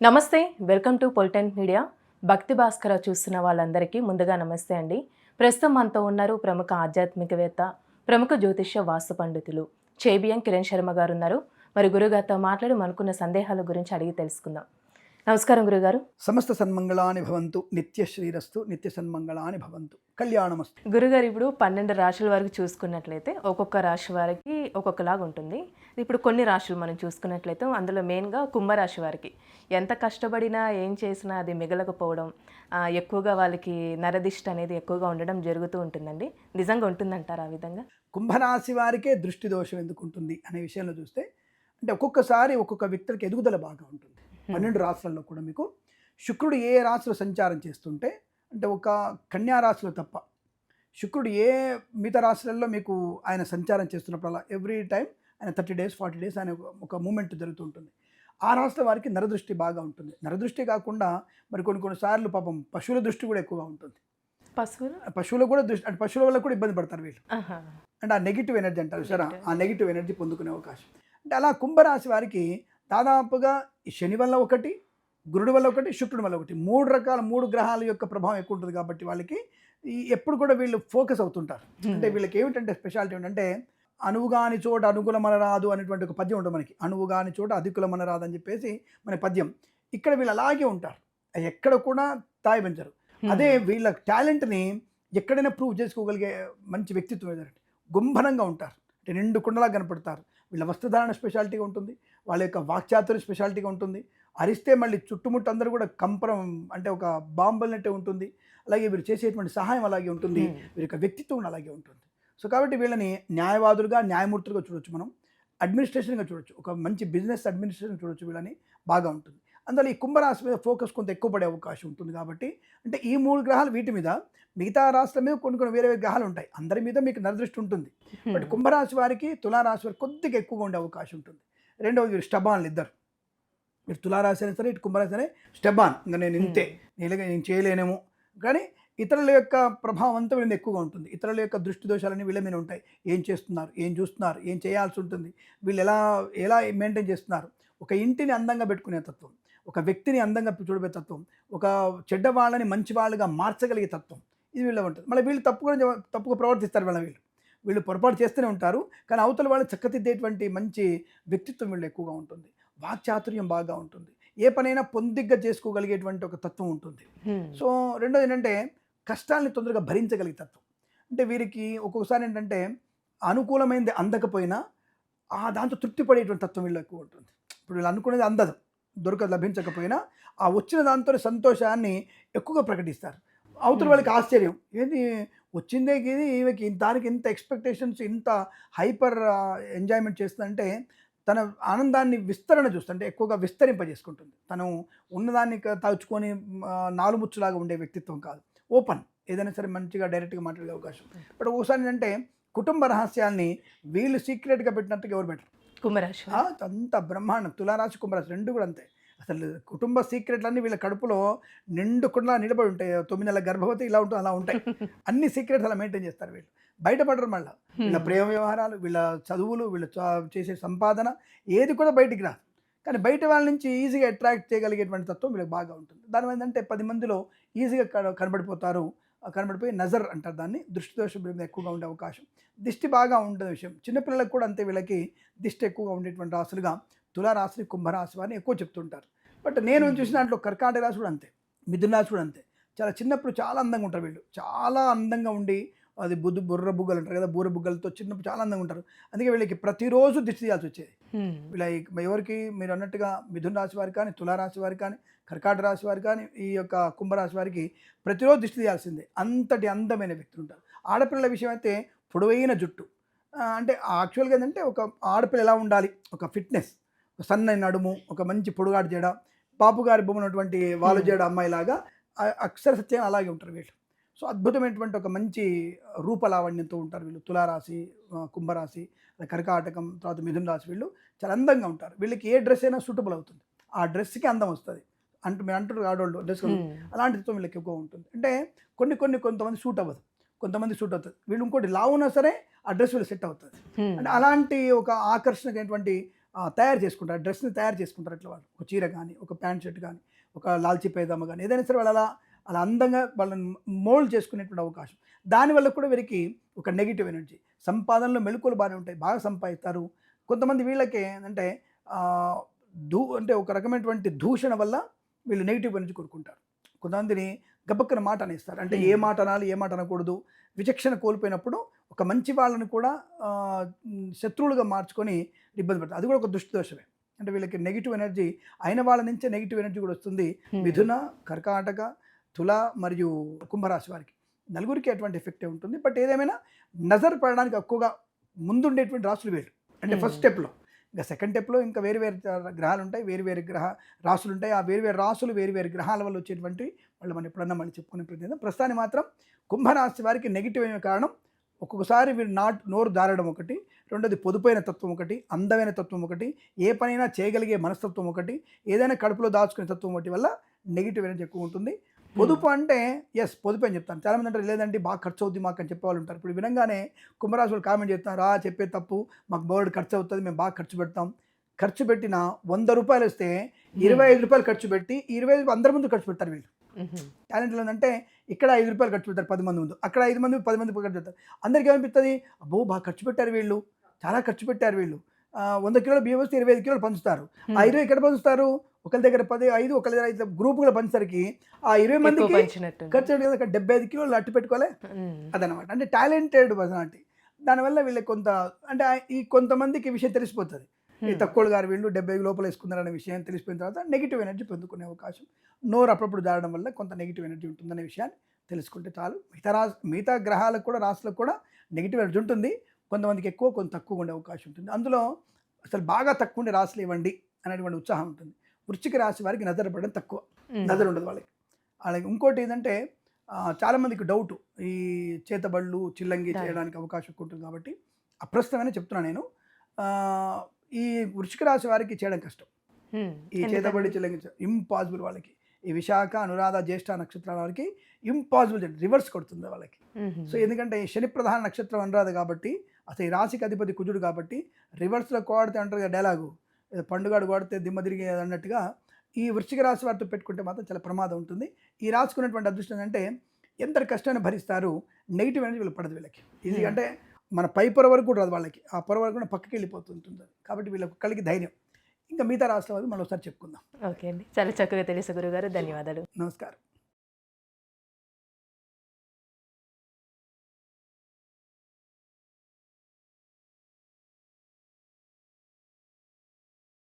నమస్తే welcome to పొలిటెంట్ media. భక్తి భాస్కర చూస్తున్న వాళ్ళందరికీ ముందుగా నమస్తే అండి. ప్రస్తుతం మనతో ఉన్నారు ప్రముఖ ఆధ్యాత్మికవేత్త ప్రముఖ జ్యోతిష్య వాస్తు పండితులు చేబిఎం కిరణ్ శర్మ గారు ఉన్నారు. మరి గురుగారితో మాట్లాడి మనకున్న సందేహాల గురించి అడిగి తెలుసుకుందాం. నమస్కారం గురుగారు. సమస్త సన్మంగళాని భవంతు. నిత్య శ్రీరస్తు నిత్య సన్మంగళాని భవంతు. కళ్యాణమస్తు. గురుగారు ఇప్పుడు పన్నెండు రాశుల వరకు చూసుకున్నట్లయితే ఒక్కొక్క రాశి వారికి ఒక్కొక్కలాగా ఉంటుంది. ఇప్పుడు కొన్ని రాశులు మనం చూసుకున్నట్లయితే అందులో మెయిన్గా కుంభరాశి వారికి. ఎంత కష్టపడినా ఏం చేసినా అది మిగలకపోవడం ఎక్కువగా వాళ్ళకి నరదిష్ట అనేది ఎక్కువగా ఉండడం జరుగుతూ ఉంటుందండి. నిజంగా ఉంటుందంటారా ఆ విధంగా? కుంభరాశి వారికే దృష్టి దోషం ఎందుకు ఉంటుంది అనే విషయంలో చూస్తే అంటే ఒక్కొక్కసారి ఒక్కొక్క వ్యక్తులకి ఎదుగుదల బాగా ఉంటుంది. పన్నెండు రాశులలో కూడా మీకు శుక్రుడు ఏ రాశిలో సంచారం చేస్తుంటే అంటే ఒక కన్యా రాశిలో తప్ప శుక్రుడు ఏ మిగతా రాశులలో మీకు ఆయన సంచారం చేస్తున్నప్పుడు అలా ఎవ్రీ టైం ఆయన థర్టీ డేస్ ఫార్టీ డేస్ ఆయన ఒక- మూమెంట్ జరుగుతుంటుంది ఆ రాశుల వారికి నరదృష్టి బాగా ఉంటుంది. నరదృష్టి కాకుండా మరి కొన్ని కొన్నిసార్లు పాపం పశువుల దృష్టి కూడా ఎక్కువగా ఉంటుంది. పశువులు? పశువులకు కూడా దృష్టి అంటే పశువుల వల్ల కూడా ఇబ్బంది పడతారు వీళ్ళు. అంటే ఆ నెగిటివ్ ఎనర్జీ అంటారు సరే. ఆ నెగిటివ్ ఎనర్జీ పొందుకునే అవకాశం. అంటే అలా కుంభరాశి వారికి దాదాపుగా ఈ శని వల్ల ఒకటి గురుడు వల్ల ఒకటి శుక్రుడి వల్ల ఒకటి. మూడు రకాల మూడు గ్రహాల యొక్క ప్రభావం ఎక్కువ ఉంటుంది కాబట్టి వాళ్ళకి ఎప్పుడు కూడా వీళ్ళు ఫోకస్ అవుతుంటారు. అంటే వీళ్ళకి ఏమిటంటే స్పెషాలిటీ ఏంటంటే అనువుగాని చోట అనుకూలమన రాదు అనేటువంటి ఒక పద్యం ఉంటుంది మనకి. అనువుగాని చోట అధికులమన రాదు అని చెప్పేసి మన పద్యం. ఇక్కడ వీళ్ళు అలాగే ఉంటారు. ఎక్కడ కూడా తాయి పెంచరు అదే వీళ్ళ టాలెంట్ని ఎక్కడైనా ప్రూవ్ చేసుకోగలిగే మంచి వ్యక్తిత్వం ఏదంటే గుంభనంగా ఉంటారు. అంటే నిండు కుండలా కనపడతారు. వీళ్ళ వస్త్రధారణ స్పెషాలిటీగా ఉంటుంది. వాళ్ళ యొక్క వాక్చాతుర్య స్పెషాలిటీగా ఉంటుంది. అరిస్తే మళ్ళీ చుట్టుముట్టు అందరూ కూడా కంపరం అంటే ఒక బాంబులనట్టే ఉంటుంది. అలాగే వీరు చేసేటువంటి సహాయం అలాగే ఉంటుంది. వీరి యొక్క వ్యక్తిత్వం అలాగే ఉంటుంది. సో కాబట్టి వీళ్ళని న్యాయవాదులుగా న్యాయమూర్తులుగా చూడొచ్చు మనం. అడ్మినిస్ట్రేషన్గా చూడొచ్చు. ఒక మంచి బిజినెస్ అడ్మినిస్ట్రేషన్ చూడొచ్చు వీళ్ళని. బాగా ఉంటుంది. అందువల్ల ఈ కుంభరాశి మీద ఫోకస్ కొంత ఎక్కువ పడే అవకాశం ఉంటుంది కాబట్టి అంటే ఈ మూడు గ్రహాలు వీటి మీద మిగతా రాష్ట్రం మీద కొన్ని కొన్ని వేరే వేరే గ్రహాలు ఉంటాయి. అందరి మీద మీకు నరదృష్టి ఉంటుంది. బట్ కుంభరాశి వారికి తులారాశి వారికి కొద్దిగా ఎక్కువగా ఉండే అవకాశం ఉంటుంది. రెండవది వీరు స్టబాన్లు ఇద్దరు. మీరు తులారాశి అయినా సరే ఇటు కుంభరాశి అనే స్టబాన్. ఇంకా నేను ఇంతే. నేను నేను చేయలేనేమో. కానీ ఇతరుల యొక్క ప్రభావం అంతా వీళ్ళ మీద ఎక్కువగా ఉంటుంది. ఇతరుల యొక్క దృష్టి దోషాలన్నీ వీళ్ళ మీద ఉంటాయి. ఏం చేస్తున్నారు? ఏం చూస్తున్నారు? ఏం చేయాల్సి ఉంటుంది? వీళ్ళు ఎలా ఎలా మెయింటైన్ చేస్తున్నారు? ఒక ఇంటిని అందంగా పెట్టుకునే తత్వం ఒక వ్యక్తిని అందంగా చూడబే తత్వం ఒక చెడ్డ వాళ్ళని మంచి వాళ్ళుగా మార్చగలిగే తత్వం ఇది వీళ్ళ ఉంటుంది మళ్ళీ వీళ్ళు తప్పుగా తప్పుగా ప్రవర్తిస్తారు వీళ్ళ వీళ్ళు వీళ్ళు పొరపాటు చేస్తూనే ఉంటారు. కానీ అవతల వాళ్ళు చక్కదిద్దేటువంటి మంచి వ్యక్తిత్వం వీళ్ళు ఎక్కువగా ఉంటుంది. వాక్చాతుర్యం బాగా ఉంటుంది. ఏ పనైనా పొందిగ్గా చేసుకోగలిగేటువంటి ఒక తత్వం ఉంటుంది. సో రెండోది ఏంటంటే కష్టాలని తొందరగా భరించగలిగే తత్వం. అంటే వీరికి ఒక్కొక్కసారి ఏంటంటే అనుకూలమైనది అందకపోయినా ఆ దాంతో తృప్తి పడేటువంటి తత్వం వీళ్ళు ఎక్కువ ఉంటుంది. ఇప్పుడు వీళ్ళు అనుకునేది అందదు. దొరక లభించకపోయినా ఆ వచ్చిన దాంతో సంతోషాన్ని ఎక్కువగా ప్రకటిస్తారు. అవతల వాళ్ళకి ఆశ్చర్యం. ఏంది? వచ్చిందే ఇది ఈమెకి దానికి ఇంత ఎక్స్పెక్టేషన్స్ ఇంత హైపర్ ఎంజాయ్మెంట్ చేస్తుందంటే తన ఆనందాన్ని విస్తరణ చూస్తుంది అంటే ఎక్కువగా విస్తరింపజేసుకుంటుంది. తను ఉన్నదాన్ని ఆ, నాలుముచ్చులాగా ఉండే వ్యక్తిత్వం కాదు. ఓపెన్. ఏదైనా సరే మంచిగా డైరెక్ట్గా మాట్లాడే అవకాశం. బట్ ఒకసారి ఏంటంటే కుటుంబ రహస్యాల్ని వీళ్ళు సీక్రెట్గా పెట్టినట్టుగా ఎవరు పెట్టరు? కుంభరాశి అంత బ్రహ్మాండం. తులారాశి కుంభరాశి రెండు కూడా అంతే. అసలు కుటుంబ సీక్రెట్లన్నీ వీళ్ళ కడుపులో నిండుకుండా నిలబడి ఉంటాయి. తొమ్మిది నెలల గర్భవతి ఇలా ఉంటుంది అలా ఉంటాయి. అన్ని సీక్రెట్స్ అలా మెయింటైన్ చేస్తారు వీళ్ళు. బయటపడరు మళ్ళీ. వీళ్ళ ప్రేమ వ్యవహారాలు వీళ్ళ చదువులు వీళ్ళ చేసే సంపాదన ఏది కూడా బయటికి రాదు. కానీ బయట వాళ్ళ నుంచి ఈజీగా అట్రాక్ట్ చేయగలిగేటువంటి తత్వం వీళ్ళకి బాగా ఉంటుంది. దాని ఏంటంటే పది మందిలో ఈజీగా కన- కనబడిపోతారు. కనబడిపోయి నజర్ అంటారు దాన్ని. దృష్టి దోషం మీద ఎక్కువగా ఉండే అవకాశం. దిష్టి బాగా ఉండే విషయం. చిన్నపిల్లలకు కూడా అంతే వీళ్ళకి దిష్టి ఎక్కువగా ఉండేటువంటి రాశులుగా తులారాశి కుంభరాశి వారిని ఎక్కువ చెప్తుంటారు. బట్ నేను చూసిన దాంట్లో కర్కాటక రాశి కూడా అంతే మిథున రాశి కూడా అంతే. చాలా చిన్నప్పుడు చాలా అందంగా ఉంటారు వీళ్ళు. చాలా అందంగా ఉండి అది బుద్ధు బుర్ర బుగ్గలు అంటారు కదా బుర్ర బుగ్గలతో చిన్నప్పుడు చాలా అందంగా ఉంటారు. అందుకే వీళ్ళకి ప్రతిరోజు దిష్టి తీయాల్సి వచ్చేది. వీళ్ళ ఎవరికి మీరు అన్నట్టుగా మిథున రాశి వారికి కానీ తులారాశి వారికి కానీ కర్కాటక రాశి వారికి కానీ ఈ యొక్క కుంభరాశి వారికి ప్రతిరోజు దిష్టి తీయాల్సిందే. అంతటి అందమైన వ్యక్తులు ఉంటారు. ఆడపిల్లల విషయం అయితే పొడవైన జుట్టు. అంటే యాక్చువల్గా ఏంటంటే ఒక ఆడపిల్ల ఎలా ఉండాలి? ఒక ఫిట్నెస్ సన్నని నడుము ఒక మంచి పొడుగాడు జడ బాపు గారి బొమ్మ ఉన్నటువంటి వాళ్ళు జడ అమ్మాయిలాగా అక్షర సత్యం అలాగే ఉంటారు వీళ్ళు. సో అద్భుతమైనటువంటి ఒక మంచి రూపలావణ్యంతో ఉంటారు వీళ్ళు. తులారాశి కుంభరాశి కర్కాటకం తర్వాత మిథున రాశి వీళ్ళు చాలా అందంగా ఉంటారు. వీళ్ళకి ఏ డ్రెస్ అయినా సూటబుల్ అవుతుంది. ఆ డ్రెస్కి అందం వస్తుంది. అంటూ మీరు అంటారు ఆడవాళ్ళు డ్రెస్. అలాంటితో వీళ్ళకి ఎక్కువ ఉంటుంది. అంటే కొన్ని కొన్ని కొంతమంది సూట్ అవ్వదు. కొంతమంది సూట్ అవుతుంది. వీళ్ళు ఇంకోటి లావు ఉన్నా సరే ఆ డ్రెస్ వీళ్ళు సెట్ అవుతుంది. అంటే అలాంటి ఒక ఆకర్షణకైనటువంటి తయారు చేసుకుంటారు డ్రెస్ని తయారు చేసుకుంటారు అట్లా వాళ్ళు. ఒక చీర కానీ ఒక ప్యాంట్ షర్ట్ కానీ ఒక లాల్చీ పైదామ కానీ ఏదైనా సరే వాళ్ళు అలా అలా అందంగా వాళ్ళని మోల్డ్ చేసుకునేటువంటి అవకాశం. దానివల్ల కూడా వీరికి ఒక నెగిటివ్ ఎనర్జీ. సంపాదనలో మెలకువలు బాగానే ఉంటాయి బాగా సంపాదిస్తారు. కొంతమంది వీళ్ళకి ఏంటంటే దూ అంటే ఒక రకమైనటువంటి దూషణ వల్ల వీళ్ళు నెగిటివ్ ఎనర్జీ కోరుకుంటారు. కొంతమందిని గబక్కన మాట అనేస్తారు. అంటే ఏ మాట అనాలి ఏ మాట అనకూడదు విచక్షణ కోల్పోయినప్పుడు ఒక మంచి వాళ్ళని కూడా శత్రువులుగా మార్చుకొని ఇబ్బంది పడతారు అది కూడా ఒక దుష్టి దోషమే అంటే వీళ్ళకి నెగిటివ్ ఎనర్జీ అయిన వాళ్ళ నుంచే నెగిటివ్ ఎనర్జీ కూడా వస్తుంది. మిథున కర్కాటక తుల మరియు కుంభరాశి వారికి. నలుగురికి అటువంటి ఎఫెక్టే ఉంటుంది. బట్ ఏదేమైనా నజర్ పడడానికి ఎక్కువగా ముందుండేటువంటి రాసులు వేరు అంటే. ఫస్ట్ స్టెప్లో ఇంకా సెకండ్ స్టెప్లో ఇంకా వేరు వేరు గ్రహాలు ఉంటాయి. వేరు వేరు గ్రహ రాసులు ఉంటాయి. ఆ వేరు వేరు రాసులు వేరు వేరు గ్రహాల వల్ల వచ్చేటువంటి వాళ్ళు మనం ఎప్పుడన్నా మళ్ళీ చెప్పుకునే ప్రయత్నం ప్రస్తుతానికి మాత్రం కుంభరాశి వారికి నెగిటివ్ అయిన కారణం ఒక్కొక్కసారి వీరు నాట్ నోరు దారడం ఒకటి. రెండోది పొదుపైన తత్వం ఒకటి అందమైన తత్వం ఒకటి ఏ పనైనా చేయగలిగే మనస్తత్వం ఒకటి ఏదైనా కడుపులో దాచుకునే తత్వం ఒకటి వల్ల నెగిటివ్ ఎనర్జీ ఎక్కువ ఉంటుంది. పొదుపు అంటే ఎస్ పొదుపు అని చెప్తాను. చాలామంది అంటారు లేదంటే బాగా ఖర్చు అవుద్ది మాకు అని చెప్పేవాళ్ళు ఉంటారు. ఇప్పుడు వినంగానే కుంభరాశి వాళ్ళు కామెంట్ చేస్తున్నారు ఆ చెప్పే తప్పు మాకు బర్డ్ ఖర్చు అవుతుంది మేము బాగా ఖర్చు పెడతాం. ఖర్చు పెట్టిన వంద రూపాయలు వస్తే ఇరవై ఐదు రూపాయలు ఖర్చు పెట్టి ఇరవై ఐదు అందరి ముందు ఖర్చు పెడతారు వీళ్ళు. టాలెంట్ ఏంటంటే ఇక్కడ ఐదు రూపాయలు ఖర్చు పెడతారు పది మంది ముందు అక్కడ ఐదు మంది పది మంది ఖర్చు పెడతారు. అందరికీ ఏమనిపిస్తుంది? అబ్బో బాగా ఖర్చు పెట్టారు వీళ్ళు. చాలా ఖర్చు పెట్టారు వీళ్ళు. వంద కిలోలు బియ్యం వస్తే ఇరవై ఐదు కిలోలు పంచుతారు. ఆ ఇరవై ఎక్కడ పంచుతారు? ఒకరి దగ్గర పది ఐదు ఒకరి దగ్గర ఐదు గ్రూపులు పంచేసరికి ఆ ఇరవై మందికి ఖర్చు కదా డెబ్బై ఐదు కిలోలు అట్టు పెట్టుకోలే. అదనమాట. అంటే టాలెంటెడ్ పర్సనాలిటీ దానివల్ల వీళ్ళకి కొంత అంటే ఈ కొంతమందికి ఈ విషయం తెలిసిపోతుంది. తక్కువ గారు వీళ్ళు డెబ్బై లోపల వేసుకున్నారనే విషయం తెలిసిపోయిన తర్వాత నెగిటివ్ ఎనర్జీ పొందుకునే అవకాశం. నోరు అప్పుడప్పుడు దాడడం వల్ల కొంత నెగిటివ్ ఎనర్జీ ఉంటుందనే విషయాన్ని తెలుసుకుంటే చాలు. మిగతా రా మిగతా గ్రహాలకు కూడా రాశులకు కూడా నెగిటివ్ ఎనర్జీ ఉంటుంది. కొంతమందికి ఎక్కువ కొంత తక్కువ ఉండే అవకాశం ఉంటుంది అందులో అసలు బాగా తక్కువ ఉండే రాశులు ఇవ్వండి అనేటువంటి ఉత్సాహం ఉంటుంది వృశ్చిక రాశి వారికి నజర పడడం తక్కువ. నజర్ ఉండదు వాళ్ళకి అలాగే ఇంకోటి ఏంటంటే ఆ, చాలా మందికి డౌట్ ఈ చేతబళ్ళు చిల్లంగి. చేయడానికి అవకాశం ఎక్కువ ఉంటుంది కాబట్టి అప్రస్తుతమైన చెప్తున్నా నేను ఈ వృశ్చిక రాశి వారికి చేయడం కష్టం. ఈ? చేతబడి చిల్లంగి ఇంపాసిబుల్ వాళ్ళకి ఈ విశాఖ అనురాధ జ్యేష్ఠ నక్షత్రాల వాళ్ళకి ఇంపాసిబుల్ రివర్స్ కొడుతుంది వాళ్ళకి. సో ఎందుకంటే ఈ శని ప్రధాన నక్షత్రం అనురాధ కాబట్టి అసలు ఈ రాశికి అధిపతి కుజుడు కాబట్టి రివర్స్లో కోడితే అంటారు కదా డైలాగు పండుగాడు కొడితే దిమ్మ తిరిగి అన్నట్టుగా ఈ వృశ్చిక రాశి వారితో పెట్టుకుంటే మాత్రం చాలా ప్రమాదం ఉంటుంది. ఈ రాశికి ఉన్నటువంటి అదృష్టం ఏంటంటే ఎంత కష్టాన్ని భరిస్తారు నెగిటివ్ అనేది వీళ్ళు పడదు వీళ్ళకి. ఈజీ అంటే మన పై పొర వరకు కూడా రాదు వాళ్ళకి. ఆ పొర వరకు కూడా పక్కకి వెళ్ళిపోతుంటుంది. కాబట్టి వీళ్ళకి కలిగి ధైర్యం. ఇంకా మిగతా రాష్ట్రాల వాళ్ళు మనం ఒకసారి చెప్పుకుందాం. ఓకే అండి. చాలా చక్కగా తెలుసు గురుగారు. ధన్యవాదాలు. నమస్కారం.